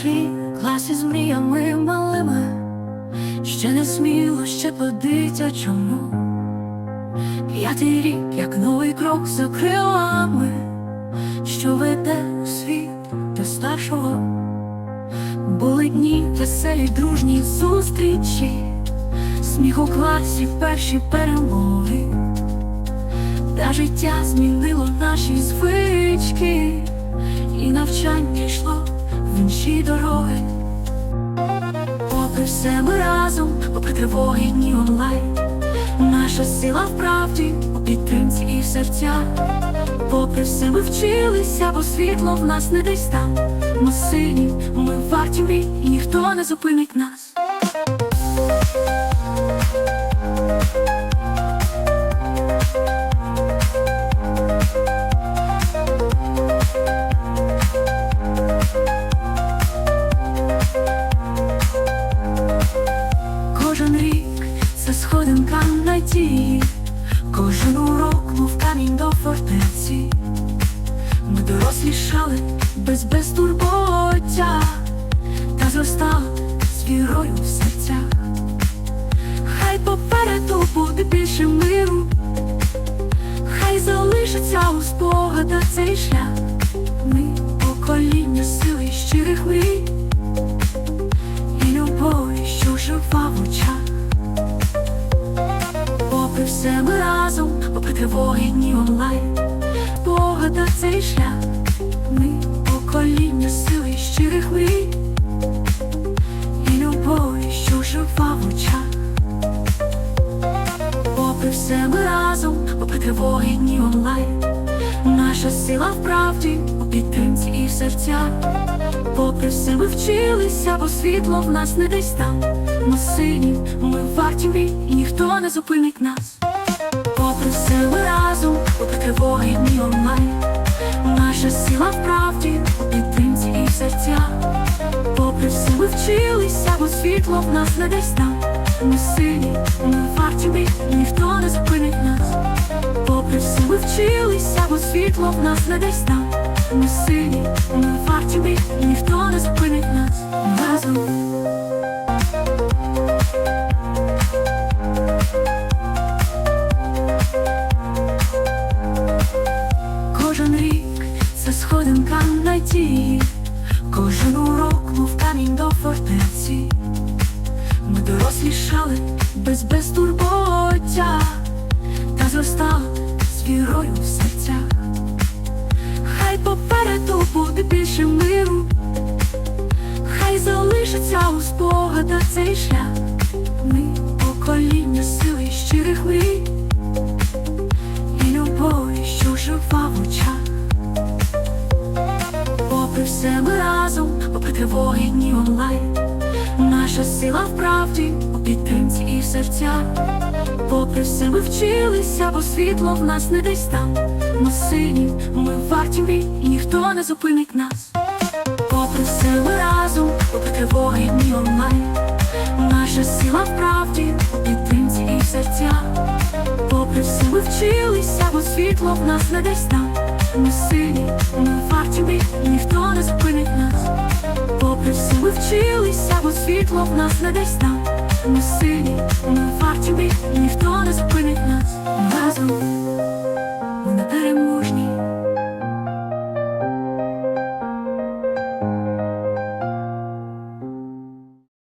свій клас із мріями малими, ще не сміло, ще подиться чому. П'ятий рік, як новий крок за крилами, що веде у світ до старшого. Були дні, веселі, дружні зустрічі, сміх у класі перші перемоги, та життя змінило наші звички, і навчання йшло в інші дороги. Попри все ми разом, попри тривоги дні онлайн, наша сила в правді у підтримці і в серцях. Попри все ми вчилися, бо світло в нас не десь там. Ми сині, ми варті мрій, і ніхто не зупинить нас. Кожен рік це сходинка надії, кожен урок, мов камінь до фортеці. Ми дорослішали без безтурботя та зростали з вірою в серцях. Хай попереду буде більше миру, хай залишиться у спогадах цей шлях. Все ми разом, попри тривоги дні онлайн, погада цей шлях, ми покоління сили щирих мрій і любові, що жива в очах. Попри все ми разом, попри тривоги дні онлайн, наша сила в правді у підтримці і в серцях. Попри все ми вчилися, бо світло в нас не десь там. Ми сині, ми варті мрій, і ніхто не зупинить нас. Попри все ми разом, попри тривоги дні онлайн. Наша сила в правді у підтримці і в серцях. Попри все ми вчилися, бо світло в нас не десь там. Ми сині, ми варті мрій, і ніхто не зупинить нас. Ми вчилися, бо світло в нас не десь там. Ми сині, ми варті мрій, і ніхто не зупинить нас разом. Кожен рік це сходинка надії, кожен урок, мов камінь до фортеці. Ми дорослішали без безтурботя та зростали вірою в серцях. Хай попереду буде більше миру, хай залишиться у спогадах цей шлях. Ми покоління сили щирих мрій і любові, що жива в очах. Попри все ми разом, попри тривоги дні онлайн. Наша сила в правді у підтримці і в серцях. Попри все ми вчилися, бо світло в нас не десь там. Ми сині, ми варті мрій, і ніхто не зупинить нас. Попри все ми разом, попри тривоги дні онлайн. Наша сила в правді підтримці і в серцях. Попри все ми вчилися, бо світло в нас не десь там. Ми сині, ми варті мрій, і ніхто не зупинить нас попри всі ми вчилися, бо світло в нас не десь там. Ми сині, ми варті ніхто не зупинить нас разом.